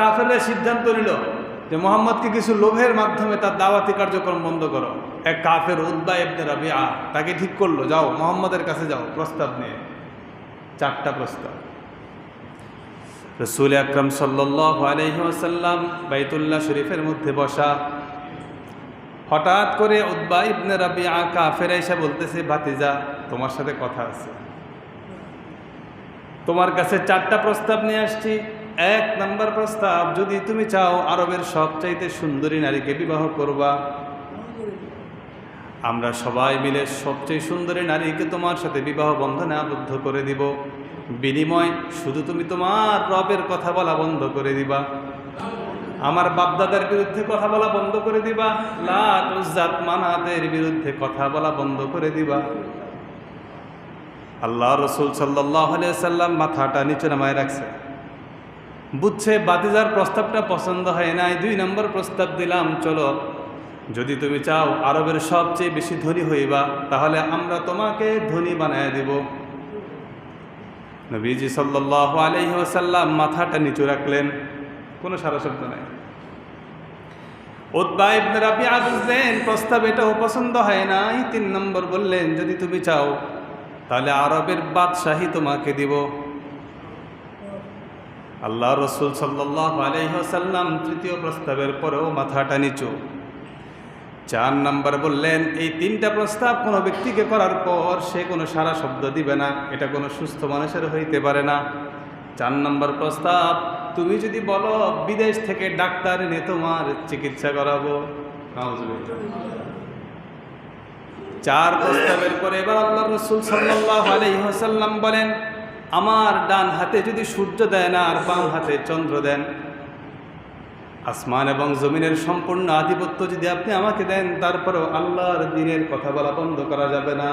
কাফেররা সিদ্ধান্ত নিল যে মোহাম্মদকে কিছু লোভের মাধ্যমে তার দাওয়াতি কার্যক্রম বন্ধ করো। এক কাফের উদ্বা এবনে রাবিয়া তাকে ঠিক করল, যাও, মোহাম্মদের কাছে যাও, প্রস্তাব নিয়ে। চারটা প্রস্তাব। রসুল আকরম সাল্লাহ আলহিহাসাল্লাম বাইতুল্লাহ শরীফের মধ্যে বসা। হঠাৎ করে উদ্বা ইবনে রাবিয়া কাফের এসে বলতেছে, ভাতিজা, তোমার সাথে কথা আছে। তোমার কাছে চারটা প্রস্তাব নিয়ে আসছি। এক নম্বর প্রস্তাব, যদি তুমি চাও আরবের সবচাইতে সুন্দরী নারীকে বিবাহ করবা। আমরা সবাই মিলে সবচেয়ে সুন্দরী নারীকে তোমার সাথে বিবাহ বন্ধনে আবদ্ধ করে দিব। বিনিময় শুধু তুমি তোমার রবের কথা বলা বন্ধ করে দিবা। আমার বাপদাদার বিরুদ্ধে কথা বলা বন্ধ করে দিবা। লাত উজ্জাত মানাদের বিরুদ্ধে কথা বলা বন্ধ করে দিবা। আল্লাহ রসুল সাল্লাহ সাল্লাম মাথাটা নিচে নামায় রাখছে। বুঝছে, বাতিজার প্রস্তাবটা পছন্দ হয় নাই, দুই নম্বর প্রস্তাব দিলাম, চলো। যদি তুমি চাও আরবের সবচেয়ে বেশি ধনী হইবা, তাহলে আমরা তোমাকে ধনী বানায় দিব। নবীজি সাল্লাহ আলহি ওসাল্লাম মাথাটা নিচু রাখলেন, কোনো সারা শব্দ নাই। উদ্বা ইবনে রাবিআ বুঝলেন, প্রস্তাব এটাও পছন্দ হয় নাই, তিন নম্বর বললেন, যদি তুমি চাও, তাহলে আরবের বাদশাহী তোমাকে দিব। আল্লাহ রসুল সাল্লাহ আলহ্লাম তৃতীয় প্রস্তাবের পরেও মাথাটা নিচু। চার নম্বর বললেন, এই তিনটা প্রস্তাব কোনো ব্যক্তিকে করার পর সে কোনো সারা শব্দ দিবে না, এটা কোনো সুস্থ মানুষের হইতে পারে না। চার নম্বর প্রস্তাব, তুমি যদি বলো, বিদেশ থেকে ডাক্তার এনে তোমার চিকিৎসা করাবো। চার প্রস্তাবের পরে এবার আল্লাহ রসুল সাল্লাহ আলহিহাসাল্লাম বলেন আমার ডান হাতে যদি সূর্য দেয় না আর বাম হাতে চন্দ্র দেন, আসমান এবং জমিনের সম্পূর্ণ আধিপত্য যদি আপনি আমাকে দেন, তারপরও আল্লাহর দিনের কথা বলা বন্ধ করা যাবে না।